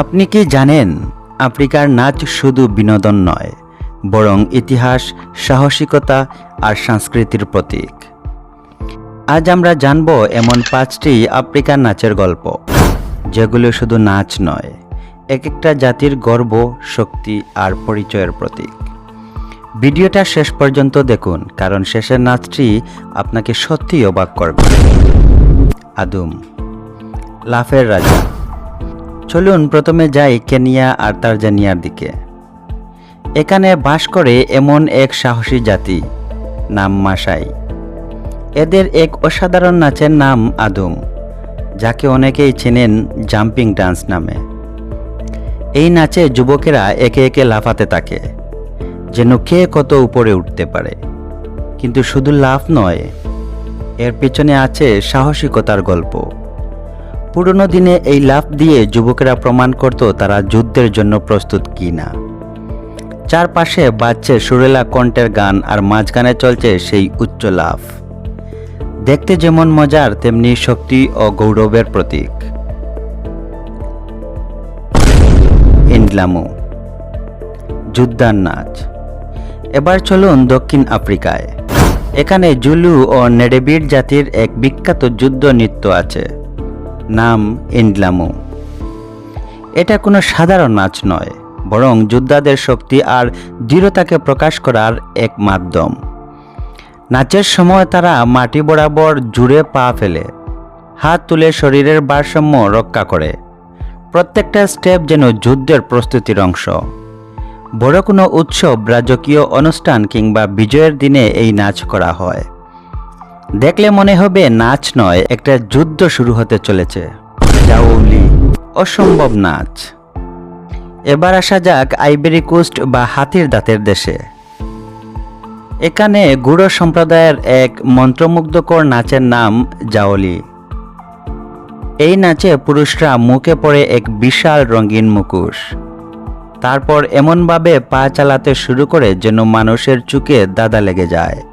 আপনি কি জানেন, আফ্রিকার নাচ শুধু বিনোদন নয়, বরং ইতিহাস, সাহসিকতা আর সংস্কৃতির প্রতীক। আজ আমরা জানব এমন পাঁচটি আফ্রিকার নাচের গল্প, যেগুলো শুধু নাচ নয় এক একটা জাতির গর্ব, শক্তি আর পরিচয়ের প্রতীক। ভিডিওটা শেষ পর্যন্ত দেখুন, কারণ শেষের নাচটি আপনাকে সত্যি অবাক করবে। আদুম, লাফের রাজা। চলুন প্রথমে যাই কেনিয়া আর তারজানিয়ার দিকে। এখানে বাস করে এমন এক সাহসী জাতি, নাম মাসাই এদের এক অসাধারণ নাচের নাম আদুম, যাকে অনেকেই চেনেন জাম্পিং ডান্স নামে। এই নাচে যুবকেরা একে একে লাফাতে থাকে, যেন কে কত উপরে উঠতে পারে। কিন্তু শুধু লাফ নয়, এর পেছনে আছে সাহসিকতার গল্প। পুরনো দিনে এই লাফ দিয়ে যুবকেরা প্রমাণ করত তারা যুদ্ধের জন্য প্রস্তুত কি না চারপাশে বাজছে সুরেলা কণ্ঠের গান আর মাঝখানে চলছে সেই উচ্চ লাফ। দেখতে যেমন মজার, তেমনি শক্তি ও গৌরবের প্রতীক। ইন্ডলামু যুদ্ধার নাচ। এবার চলুন দক্ষিণ আফ্রিকায়। এখানে জুলু ও নেডেবির জাতির এক বিখ্যাত যুদ্ধ নৃত্য আছে। নাম ইন্ডলামু এটা কোনো সাধারণ নাচ নয়, বরং যোদ্ধাদের শক্তি আর দৃঢ়তাকে প্রকাশ করার এক মাধ্যম। নাচের সময় তারা মাটি বরাবর জুড়ে পা ফেলে, হাত তুলে শরীরের ভারসাম্য রক্ষা করে। প্রত্যেকটা স্টেপ যেন যুদ্ধের প্রস্তুতির অংশ। বড় কোনো উৎসব, রাজকীয় অনুষ্ঠান কিংবা বিজয়ের দিনে এই নাচ করা হয়। দেখলে মনে হবে নাচ নয়, একটা যুদ্ধ শুরু হতে চলেছে। জাউলি অসম্ভব নাচ। এবার আসা যাক আইবেরি কোস্ট বা হাতির দাঁতের দেশে। এখানে গুড়ো সম্প্রদায়ের এক মন্ত্রমুগ্ধকর নাচের নাম জাওলি এই নাচে পুরুষরা মুখে পড়ে এক বিশাল রঙিন মুখোশ। তারপর এমনভাবে পা চালাতে শুরু করে যেন মানুষের চুকে দাদা লেগে যায়।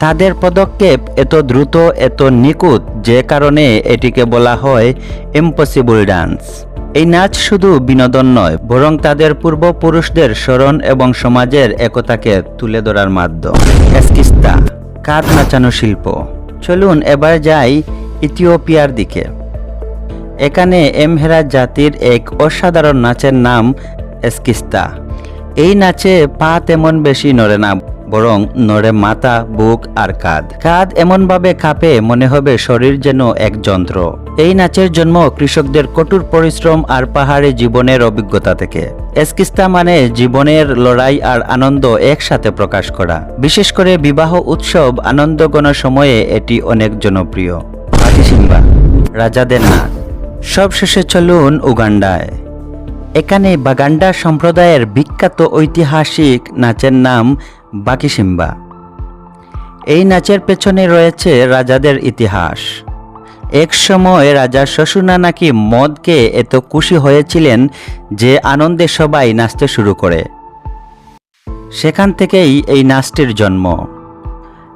তাদের পদক্ষেপ এত দ্রুত, এত নিখুঁত, যে কারণে এটিকে বলা হয় ইম্পসিবল ডান্স এই নাচ শুধু বিনোদন নয়, বরং তাদের পূর্বপুরুষদের স্মরণ এবং সমাজের একতাকে তুলে ধরার মাধ্যম। এসকিস্তা, কাঁধ নাচানো শিল্প। চলুন এবার যাই ইথিওপিয়ার দিকে। এখানে এমহেরা জাতির এক অসাধারণ নাচের নাম এসকিস্তা। এই নাচে পা তেমন বেশি নড়ে না বরং নড়ে মাথা, বুক আর কাঁধ। কাঁধ এমনভাবে কাঁপে মনে হবে শরীর যেন এক যন্ত্র। এই নাচের জন্ম কৃষকদের কঠোর পরিশ্রম আর পাহাড়ে জীবনের অভিজ্ঞতা থেকে। এসকিস্তা মানে জীবনের লড়াই আর আনন্দ একসাথে প্রকাশ করা। বিশেষ করে বিবাহ উৎসব, আনন্দ আনন্দগণ সময়ে এটি অনেক জনপ্রিয়। রাজাদের নাচ সবশেষে চলুন উগান্ডায়। এখানে বাগান্ডা সম্প্রদায়ের বিখ্যাত ঐতিহাসিক নাচের নাম বাকিসিম্বা এই নাচের পেছনে রয়েছে রাজাদের ইতিহাস। এক সময় রাজা শশুনা নাকি মদকে এত খুশি হয়েছিলেন যে আনন্দে সবাই নাচতে শুরু করে। সেখান থেকেই এই নাচটির জন্ম।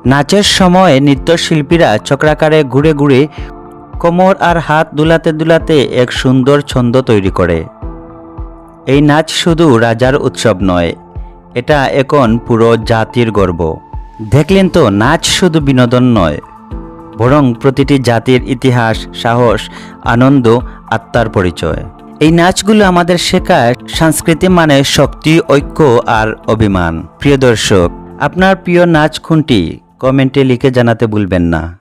নাচের সময় নৃত্যশিল্পীরা চক্রাকারে ঘুরে ঘুরে কোমর আর হাত দুলাতে দুলাতে এক সুন্দর ছন্দ তৈরি করে। এই নাচ শুধু রাজার উৎসব নয় এটা এখন পুরো জাতির গর্ব। দেখলেন তো, নাচ শুধু বিনোদন নয়, বরং প্রতিটি জাতির ইতিহাস, সাহস, আনন্দ, আত্মার পরিচয়। এই নাচগুলো আমাদের শেখায় সংস্কৃতি মানে শক্তি, ঐক্য আর অভিমান। প্রিয় দর্শক, আপনার প্রিয় নাচ কোনটি? কমেন্টে লিখে জানাতে ভুলবেন না।